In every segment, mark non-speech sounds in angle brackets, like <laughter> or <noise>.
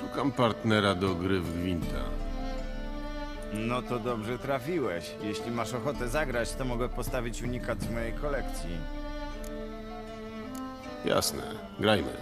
Szukam partnera do gry w Gwinta. No to dobrze trafiłeś. Jeśli masz ochotę zagrać, to mogę postawić unikat z mojej kolekcji. Jasne, grajmy.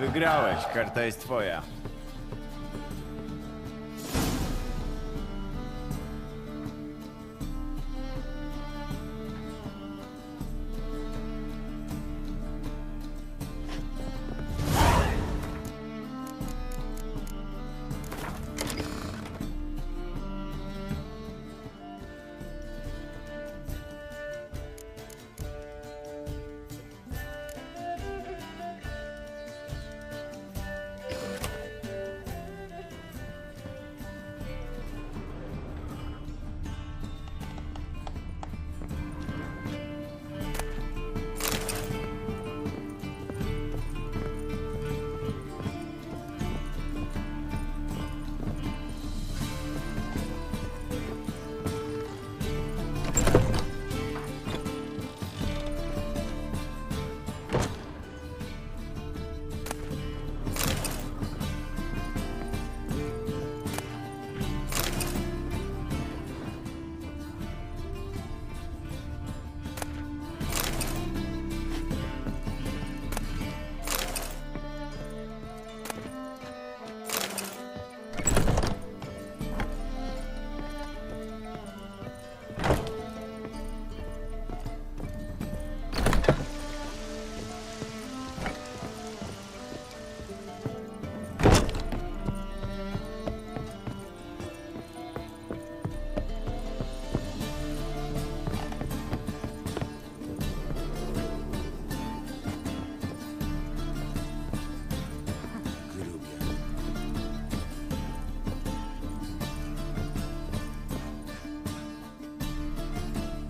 Wygrałeś, karta jest twoja.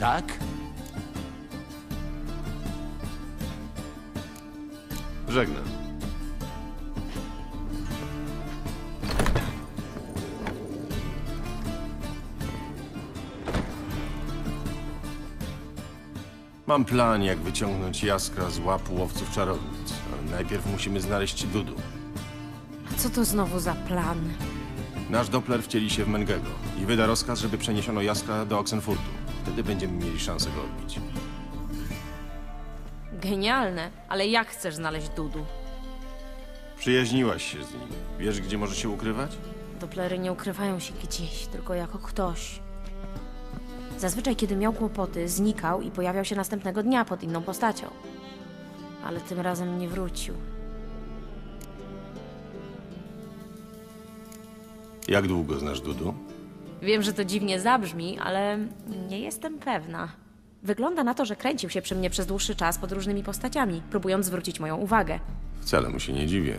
Tak? Żegnam. Mam plan, jak wyciągnąć jaskra z łap łowców czarownic. Ale najpierw musimy znaleźć Dudu. A co to znowu za plan? Nasz Doppler wcieli się w Mengego i wyda rozkaz, żeby przeniesiono jaskra do Oxenfurtu. Wtedy będziemy mieli szansę go odbić. Genialne, ale jak chcesz znaleźć Dudu? Przyjaźniłaś się z nim. Wiesz, gdzie może się ukrywać? Doplery nie ukrywają się gdzieś, tylko jako ktoś. Zazwyczaj, kiedy miał kłopoty, znikał i pojawiał się następnego dnia pod inną postacią. Ale tym razem nie wrócił. Jak długo znasz Dudu? Wiem, że to dziwnie zabrzmi, ale nie jestem pewna. Wygląda na to, że kręcił się przy mnie przez dłuższy czas pod różnymi postaciami, próbując zwrócić moją uwagę. Wcale mu się nie dziwię.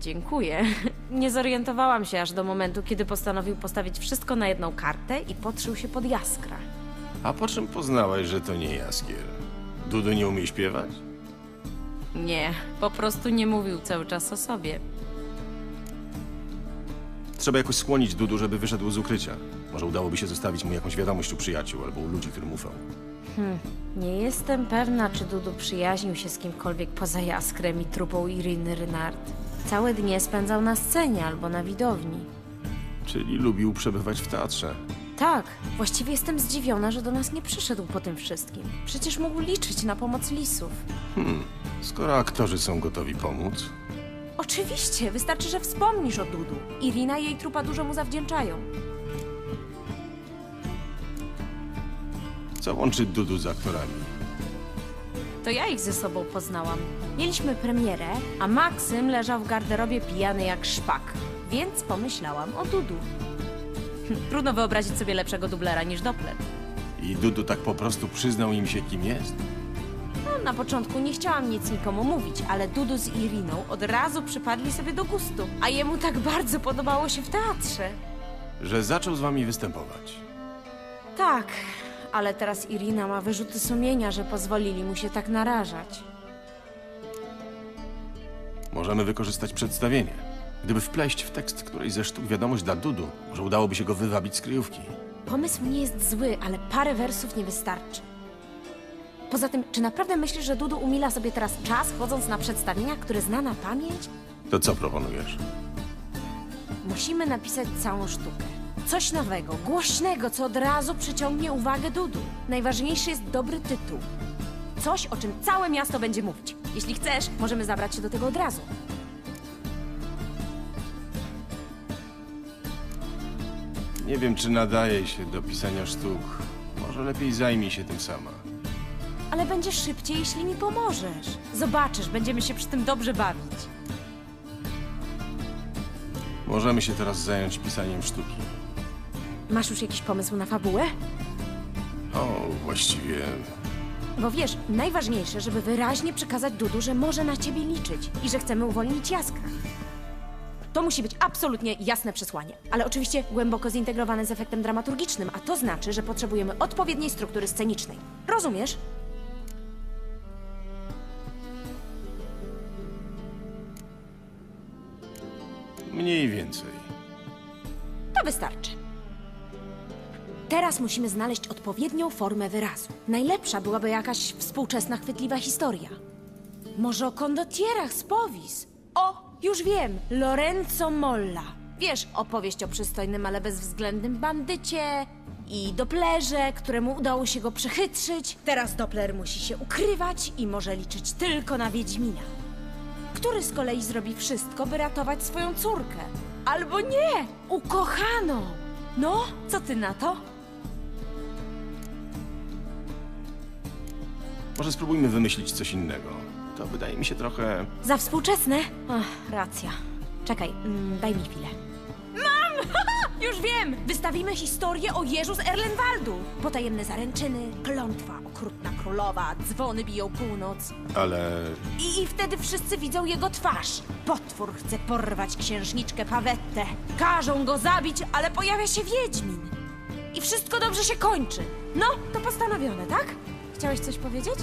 Dziękuję. <laughs> Nie zorientowałam się aż do momentu, kiedy postanowił postawić wszystko na jedną kartę i podszył się pod jaskra. A po czym poznałaś, że to nie Jaskier? Dudu nie umie śpiewać? Nie, po prostu nie mówił cały czas o sobie. Trzeba jakoś skłonić Dudu, żeby wyszedł z ukrycia. Może udałoby się zostawić mu jakąś wiadomość u przyjaciół albo u ludzi, którym ufał. Nie jestem pewna, czy Dudu przyjaźnił się z kimkolwiek poza Jaskrem i trupą Iriny Rynard. Całe dnie spędzał na scenie albo na widowni. Czyli lubił przebywać w teatrze. Tak, właściwie jestem zdziwiona, że do nas nie przyszedł po tym wszystkim. Przecież mógł liczyć na pomoc lisów. Skoro aktorzy są gotowi pomóc, Oczywiście, wystarczy, że wspomnisz o Dudu. Irina i jej trupa dużo mu zawdzięczają. co łączy Dudu z aktorami? To ja ich ze sobą poznałam. Mieliśmy premierę, a Maksym leżał w garderobie pijany jak szpak, więc pomyślałam o Dudu. Trudno wyobrazić sobie lepszego dublera niż Doppler. I Dudu tak po prostu przyznał im się, kim jest? Na początku nie chciałam nic nikomu mówić, ale Dudu z Iriną od razu przypadli sobie do gustu, a jemu tak bardzo podobało się w teatrze. Że zaczął z wami występować. Tak, ale teraz Irina ma wyrzuty sumienia, że pozwolili mu się tak narażać. Możemy wykorzystać przedstawienie. Gdyby wpleść w tekst którejś ze sztuk wiadomość dla Dudu, może udałoby się go wywabić z kryjówki. Pomysł nie jest zły, ale parę wersów nie wystarczy. Poza tym, czy naprawdę myślisz, że Dudu umila sobie teraz czas, chodząc na przedstawienia, które zna na pamięć? To co proponujesz? Musimy napisać całą sztukę. Coś nowego, głośnego, co od razu przyciągnie uwagę Dudu. Najważniejszy jest dobry tytuł. Coś, o czym całe miasto będzie mówić. Jeśli chcesz, możemy zabrać się do tego od razu. Nie wiem, czy nadaje się do pisania sztuk. Może lepiej zajmij się tym sama. Ale będzie szybciej, jeśli mi pomożesz. Zobaczysz, będziemy się przy tym dobrze bawić. Możemy się teraz zająć pisaniem sztuki. Masz już jakiś pomysł na fabułę? O, właściwie Bo wiesz, najważniejsze, żeby wyraźnie przekazać Dudu, że może na ciebie liczyć i że chcemy uwolnić Jaskra. To musi być absolutnie jasne przesłanie, ale oczywiście głęboko zintegrowane z efektem dramaturgicznym, a to znaczy, że potrzebujemy odpowiedniej struktury scenicznej. Rozumiesz? Mniej więcej. To wystarczy. Teraz musimy znaleźć odpowiednią formę wyrazu. Najlepsza byłaby jakaś współczesna, chwytliwa historia. Może o kondotierach z Powis? O, już wiem! Lorenzo Molla. Wiesz, opowieść o przystojnym, ale bezwzględnym bandycie i Dopplerze, któremu udało się go przechytrzyć. Teraz Doppler musi się ukrywać i może liczyć tylko na Wiedźmina który z kolei zrobi wszystko, by ratować swoją córkę. Albo nie, ukochaną. No, co ty na to? Może spróbujmy wymyślić coś innego. To wydaje mi się trochę. Za współczesne? Ach, racja. Czekaj, mm, daj mi chwilę. Wiem! Wystawimy historię o Jeżu z Erlenwaldu. Potajemne zaręczyny, klątwa, okrutna królowa, dzwony biją północ. Ale. I, I wtedy wszyscy widzą jego twarz. Potwór chce porwać księżniczkę Pawettę. Każą go zabić, ale pojawia się Wiedźmin. i wszystko dobrze się kończy. No, to postanowione, tak? Chciałeś coś powiedzieć?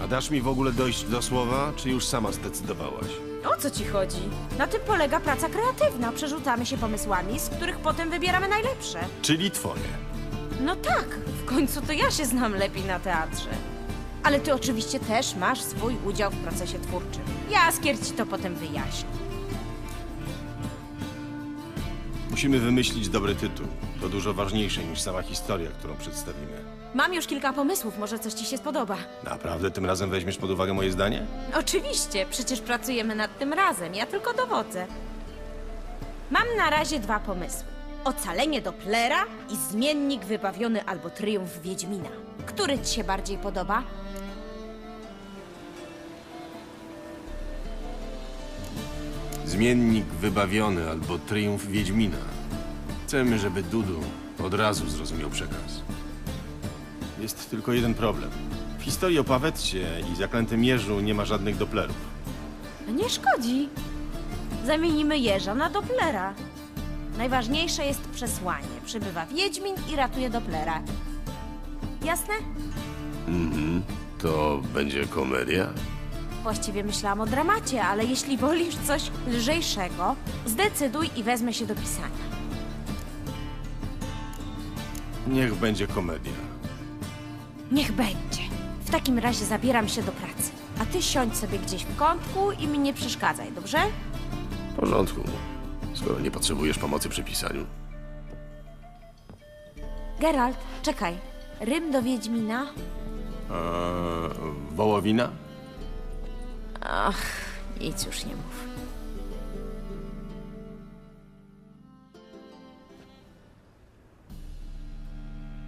A dasz mi w ogóle dojść do słowa, czy już sama zdecydowałaś? O co ci chodzi? Na tym polega praca kreatywna. Przerzucamy się pomysłami, z których potem wybieramy najlepsze. Czyli twoje. No tak, w końcu to ja się znam lepiej na teatrze. Ale ty oczywiście też masz swój udział w procesie twórczym. Jaskier ci to potem wyjaśni. Musimy wymyślić dobry tytuł. To dużo ważniejsze niż sama historia, którą przedstawimy. Mam już kilka pomysłów, może coś ci się spodoba. Naprawdę tym razem weźmiesz pod uwagę moje zdanie? Oczywiście, przecież pracujemy nad tym razem, ja tylko dowodzę. Mam na razie dwa pomysły. Ocalenie Dopplera i zmiennik wybawiony albo triumf Wiedźmina. Który ci się bardziej podoba? Zmiennik wybawiony albo triumf Wiedźmina. Chcemy, żeby Dudu od razu zrozumiał przekaz. Jest tylko jeden problem. W historii o Pawetcie i zaklętym Jeżu nie ma żadnych Dopplerów. Nie szkodzi. Zamienimy jeża na Dopplera. Najważniejsze jest przesłanie. Przybywa Wiedźmin i ratuje Dopplera. Jasne? To będzie komedia? Właściwie myślałam o dramacie, ale jeśli wolisz coś lżejszego, zdecyduj i wezmę się do pisania. Niech będzie komedia. Niech będzie. W takim razie zabieram się do pracy. A ty siądź sobie gdzieś w kątku i mi nie przeszkadzaj, dobrze? W porządku. Skoro nie potrzebujesz pomocy przy pisaniu. Geralt, czekaj. Rym do Wiedźmina? Eee, wołowina? Ach, nic już nie mów.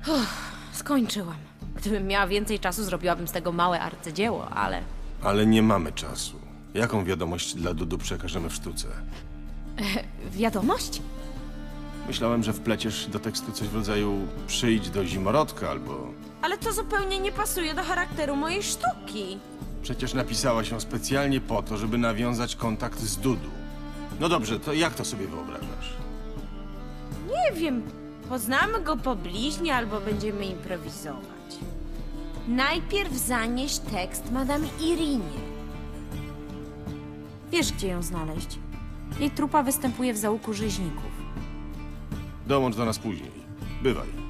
Uff, skończyłam. Gdybym miała więcej czasu, zrobiłabym z tego małe arcydzieło, ale... Ale nie mamy czasu. Jaką wiadomość dla Dudu przekażemy w sztuce? <laughs> Wiadomość? Myślałem, że wpleciesz do tekstu coś w rodzaju przyjdź do zimorodka albo... Ale to zupełnie nie pasuje do charakteru mojej sztuki. Przecież napisałaś ją specjalnie po to, żeby nawiązać kontakt z Dudu. No dobrze, to jak to sobie wyobrażasz? Nie wiem, poznamy go po bliźnie albo będziemy improwizować. Najpierw zanieś tekst Madame Irinie. Wiesz, gdzie ją znaleźć. Jej trupa występuje w załuku rzeźników. Dołącz do nas później. Bywaj.